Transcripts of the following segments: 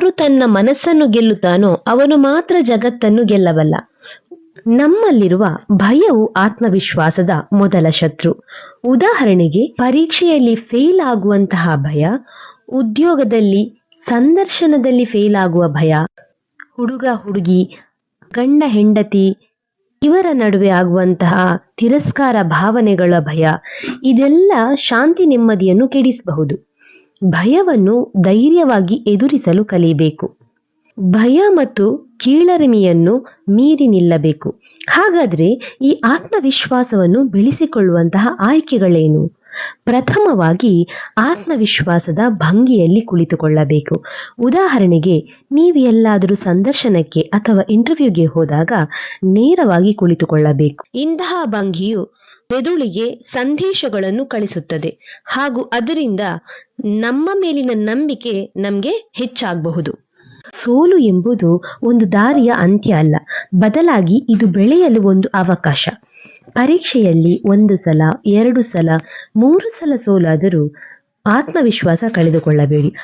ಯಾರು ತನ್ನ ಮನಸ್ಸನ್ನು ಗೆಲ್ಲುತ್ತಾನೋ ಅವನು ಮಾತ್ರ ಜಗತ್ತನ್ನು ಗೆಲ್ಲಬಲ್ಲ. ನಮ್ಮಲ್ಲಿರುವ ಭಯವು ಆತ್ಮವಿಶ್ವಾಸದ ಮೊದಲ ಶತ್ರು. ಉದಾಹರಣೆಗೆ, ಪರೀಕ್ಷೆಯಲ್ಲಿ ಫೇಲ್ ಆಗುವಂತಹ ಭಯ, ಉದ್ಯೋಗದಲ್ಲಿ ಸಂದರ್ಶನದಲ್ಲಿ ಫೇಲ್ ಆಗುವ ಭಯ, ಹುಡುಗ, ಹುಡುಗಿ, ಗಂಡ, ಹೆಂಡತಿ, ಇವರ ನಡುವೆ ಆಗುವಂತಹ ತಿರಸ್ಕಾರ, ಭಾವನೆಗಳ ಭಯ, ಇದೆಲ್ಲ ಶಾಂತಿ ನೆಮ್ಮದಿಯನ್ನು ಕೆಡಿಸಬಹುದು. ಭಯವನ್ನು ಧೈರ್ಯವಾಗಿ ಎದುರಿಸಲು ಕಲಿಯಬೇಕು. ಭಯ ಮತ್ತು ಕೀಳರಿಮೆಯನ್ನು ಮೀರಿ ನಿಲ್ಲಬೇಕು. ಹಾಗಾದ್ರೆ ಈ ಆತ್ಮವಿಶ್ವಾಸವನ್ನು ಬೆಳೆಸಿಕೊಳ್ಳುವಂತಹ ಆಯ್ಕೆಗಳೇನು? ಪ್ರಥಮವಾಗಿ ಆತ್ಮವಿಶ್ವಾಸದ ಭಂಗಿಯಲ್ಲಿ ಕುಳಿತುಕೊಳ್ಳಬೇಕು. ಉದಾಹರಣೆಗೆ, ನೀವು ಎಲ್ಲಾದರೂ ಸಂದರ್ಶನಕ್ಕೆ ಅಥವಾ ಇಂಟರ್ವ್ಯೂಗೆ ಹೋದಾಗ ನೇರವಾಗಿ ಕುಳಿತುಕೊಳ್ಳಬೇಕು. ಇಂತಹ ಭಂಗಿಯು ಮೆದುಳಿಗೆ ಸಂದೇಶಗಳನ್ನು ಕಳಿಸುತ್ತದೆ ಹಾಗೂ ಅದರಿಂದ ನಮ್ಮ ಮೇಲಿನ ನಂಬಿಕೆ ನಮಗೆ ಹೆಚ್ಚಾಗಬಹುದು. ಸೋಲು ಎಂಬುದು ಒಂದು ದಾರಿಯ ಅಂತ್ಯ ಅಲ್ಲ, ಬದಲಾಗಿ ಇದು ಬೆಳೆಯಲು ಒಂದು ಅವಕಾಶ. ಪರೀಕ್ಷೆಯಲ್ಲಿ ಒಂದು ಸಲ, ಎರಡು ಸಲ, ಮೂರು ಸಲ ಸೋಲಾದರೂ ಆತ್ಮವಿಶ್ವಾಸ ಕಳೆದುಕೊಳ್ಳಬೇಡಿ.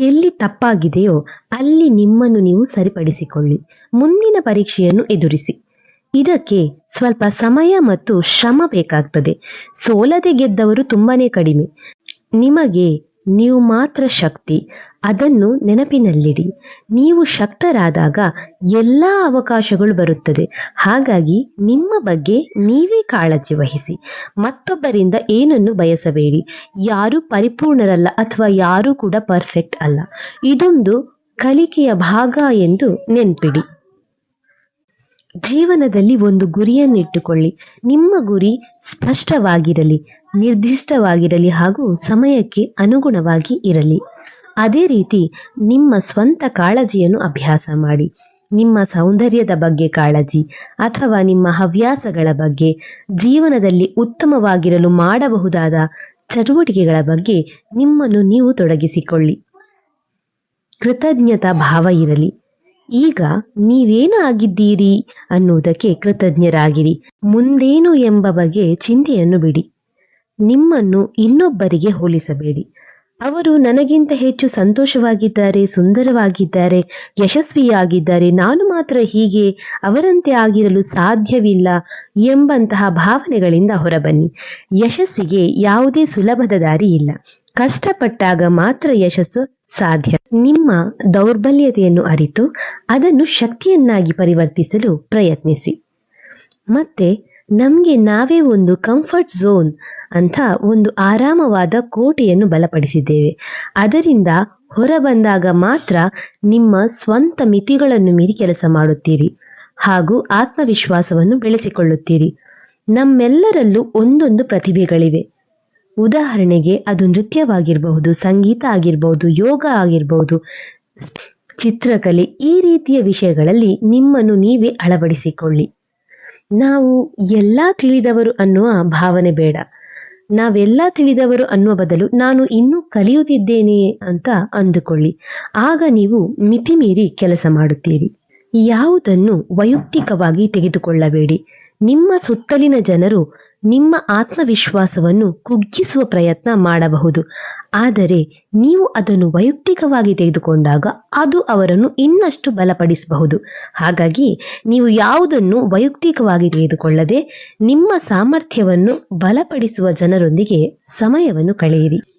ಎಲ್ಲಿ ತಪ್ಪಾಗಿದೆಯೋ ಅಲ್ಲಿ ನಿಮ್ಮನ್ನು ನೀವು ಸರಿಪಡಿಸಿಕೊಳ್ಳಿ. ಮುಂದಿನ ಪರೀಕ್ಷೆಯನ್ನು ಎದುರಿಸಿ. ಇದಕ್ಕೆ ಸ್ವಲ್ಪ ಸಮಯ ಮತ್ತು ಶ್ರಮ ಬೇಕಾಗ್ತದೆ. ಸೋಲದೆ ಗೆದ್ದವರು ತುಂಬಾನೇ ಕಡಿಮೆ. ನಿಮಗೆ ನೀವು ಮಾತ್ರ ಶಕ್ತಿ, ಅದನ್ನು ನೆನಪಿನಲ್ಲಿಡಿ. ನೀವು ಶಕ್ತರಾದಾಗ ಎಲ್ಲ ಅವಕಾಶಗಳು ಬರುತ್ತದೆ. ಹಾಗಾಗಿ ನಿಮ್ಮ ಬಗ್ಗೆ ನೀವೇ ಕಾಳಜಿ ವಹಿಸಿ. ಮತ್ತೊಬ್ಬರಿಂದ ಏನನ್ನು ಬಯಸಬೇಡಿ. ಯಾರು ಪರಿಪೂರ್ಣರಲ್ಲ ಅಥವಾ ಯಾರೂ ಕೂಡ ಪರ್ಫೆಕ್ಟ್ ಅಲ್ಲ. ಇದೊಂದು ಕಲಿಕೆಯ ಭಾಗ ಎಂದು ನೆನ್ಪಿಡಿ. ಜೀವನದಲ್ಲಿ ಒಂದು ಗುರಿಯನ್ನಿಟ್ಟುಕೊಳ್ಳಿ. ನಿಮ್ಮ ಗುರಿ ಸ್ಪಷ್ಟವಾಗಿರಲಿ. ನಿರ್ದಿಷ್ಟವಾಗಿರಲಿ ಹಾಗೂ ಸಮಯಕ್ಕೆ ಅನುಗುಣವಾಗಿ ಇರಲಿ. ಅದೇ ರೀತಿ ನಿಮ್ಮ ಸ್ವಂತ ಕಾಳಜಿಯನ್ನು ಅಭ್ಯಾಸ ಮಾಡಿ. ನಿಮ್ಮ ಸೌಂದರ್ಯದ ಬಗ್ಗೆ ಕಾಳಜಿ ಅಥವಾ ನಿಮ್ಮ ಹವ್ಯಾಸಗಳ ಬಗ್ಗೆ, ಜೀವನದಲ್ಲಿ ಉತ್ತಮವಾಗಿರಲು ಮಾಡಬಹುದಾದ ಚಟುವಟಿಕೆಗಳ ಬಗ್ಗೆ ನಿಮ್ಮನ್ನು ನೀವು ತೊಡಗಿಸಿಕೊಳ್ಳಿ. ಕೃತಜ್ಞತಾ ಭಾವ ಇರಲಿ. ಈಗ ನೀವೇನು ಆಗಿದ್ದೀರಿ ಅನ್ನುವುದಕ್ಕೆ ಕೃತಜ್ಞರಾಗಿರಿ. ಮುಂದೇನು ಎಂಬ ಬಗ್ಗೆ ಚಿಂತೆಯನ್ನು ಬಿಡಿ. ನಿಮ್ಮನ್ನು ಇನ್ನೊಬ್ಬರಿಗೆ ಹೋಲಿಸಬೇಡಿ. ಅವರು ನನಗಿಂತ ಹೆಚ್ಚು ಸಂತೋಷವಾಗಿದ್ದಾರೆ, ಸುಂದರವಾಗಿದ್ದಾರೆ, ಯಶಸ್ವಿಯಾಗಿದ್ದಾರೆ. ನಾನು ಮಾತ್ರ ಹೀಗೆ ಅವರಂತೆ ಆಗಿರಲು ಸಾಧ್ಯವಿಲ್ಲ ಎಂಬಂತಹ ಭಾವನೆಗಳಿಂದ ಹೊರಬನ್ನಿ. ಯಶಸ್ಸಿಗೆ ಯಾವುದೇ ಸುಲಭದ ದಾರಿ ಇಲ್ಲ. ಕಷ್ಟಪಟ್ಟಾಗ ಮಾತ್ರ ಯಶಸ್ಸು ಸಾಧ್ಯ. ನಿಮ್ಮ ದೌರ್ಬಲ್ಯತೆಯನ್ನು ಅರಿತು ಅದನ್ನು ಶಕ್ತಿಯನ್ನಾಗಿ ಪರಿವರ್ತಿಸಲು ಪ್ರಯತ್ನಿಸಿ. ಮತ್ತೆ ನಮಗೆ ನಾವೇ ಒಂದು ಕಂಫರ್ಟ್ ಝೋನ್ ಅಂತ ಒಂದು ಆರಾಮವಾದ ಕೋಟೆಯನ್ನು ಬಲಪಡಿಸಿದ್ದೇವೆ. ಅದರಿಂದ ಹೊರ ಬಂದಾಗ ಮಾತ್ರ ನಿಮ್ಮ ಸ್ವಂತ ಮಿತಿಗಳನ್ನು ಮೀರಿ ಕೆಲಸ ಮಾಡುತ್ತೀರಿ ಹಾಗೂ ಆತ್ಮವಿಶ್ವಾಸವನ್ನು ಬೆಳೆಸಿಕೊಳ್ಳುತ್ತೀರಿ. ನಮ್ಮೆಲ್ಲರಲ್ಲೂ ಒಂದೊಂದು ಪ್ರತಿಭೆಗಳಿವೆ. ಉದಾಹರಣೆಗೆ ಅದು ನೃತ್ಯವಾಗಿರಬಹುದು, ಸಂಗೀತ ಆಗಿರಬಹುದು, ಯೋಗ ಆಗಿರಬಹುದು, ಚಿತ್ರಕಲೆ ಈ ರೀತಿಯ ವಿಷಯಗಳಲ್ಲಿ ನಿಮ್ಮನ್ನು ನೀವೇ ಅಳವಡಿಸಿಕೊಳ್ಳಿ. ನಾವು ಎಲ್ಲ ತಿಳಿದವರು ಅನ್ನುವ ಭಾವನೆ ಬೇಡ. ನಾವೆಲ್ಲ ತಿಳಿದವರು ಅನ್ನುವ ಬದಲು ನಾನು ಇನ್ನೂ ಕಲಿಯುತ್ತಿದ್ದೇನೆ ಅಂತ ಅಂದುಕೊಳ್ಳಿ. ಆಗ ನೀವು ಮಿತಿಮೀರಿ ಕೆಲಸ ಮಾಡುತ್ತೀರಿ. ಯಾವುದನ್ನು ವೈಯಕ್ತಿಕವಾಗಿ ತೆಗೆದುಕೊಳ್ಳಬೇಡಿ. ನಿಮ್ಮ ಸುತ್ತಲಿನ ಜನರು ನಿಮ್ಮ ಆತ್ಮವಿಶ್ವಾಸವನ್ನು ಕುಗ್ಗಿಸುವ ಪ್ರಯತ್ನ ಮಾಡಬಹುದು. ಆದರೆ ನೀವು ಅದನ್ನು ವೈಯಕ್ತಿಕವಾಗಿ ತೆಗೆದುಕೊಂಡಾಗ ಅದು ಅವರನ್ನು ಇನ್ನಷ್ಟು ಬಲಪಡಿಸಬಹುದು. ಹಾಗಾಗಿ ನೀವು ಯಾವುದನ್ನು ವೈಯಕ್ತಿಕವಾಗಿ ತೆಗೆದುಕೊಳ್ಳದೆ ನಿಮ್ಮ ಸಾಮರ್ಥ್ಯವನ್ನು ಬಲಪಡಿಸುವ ಜನರೊಂದಿಗೆ ಸಮಯವನ್ನು ಕಳೆಯಿರಿ.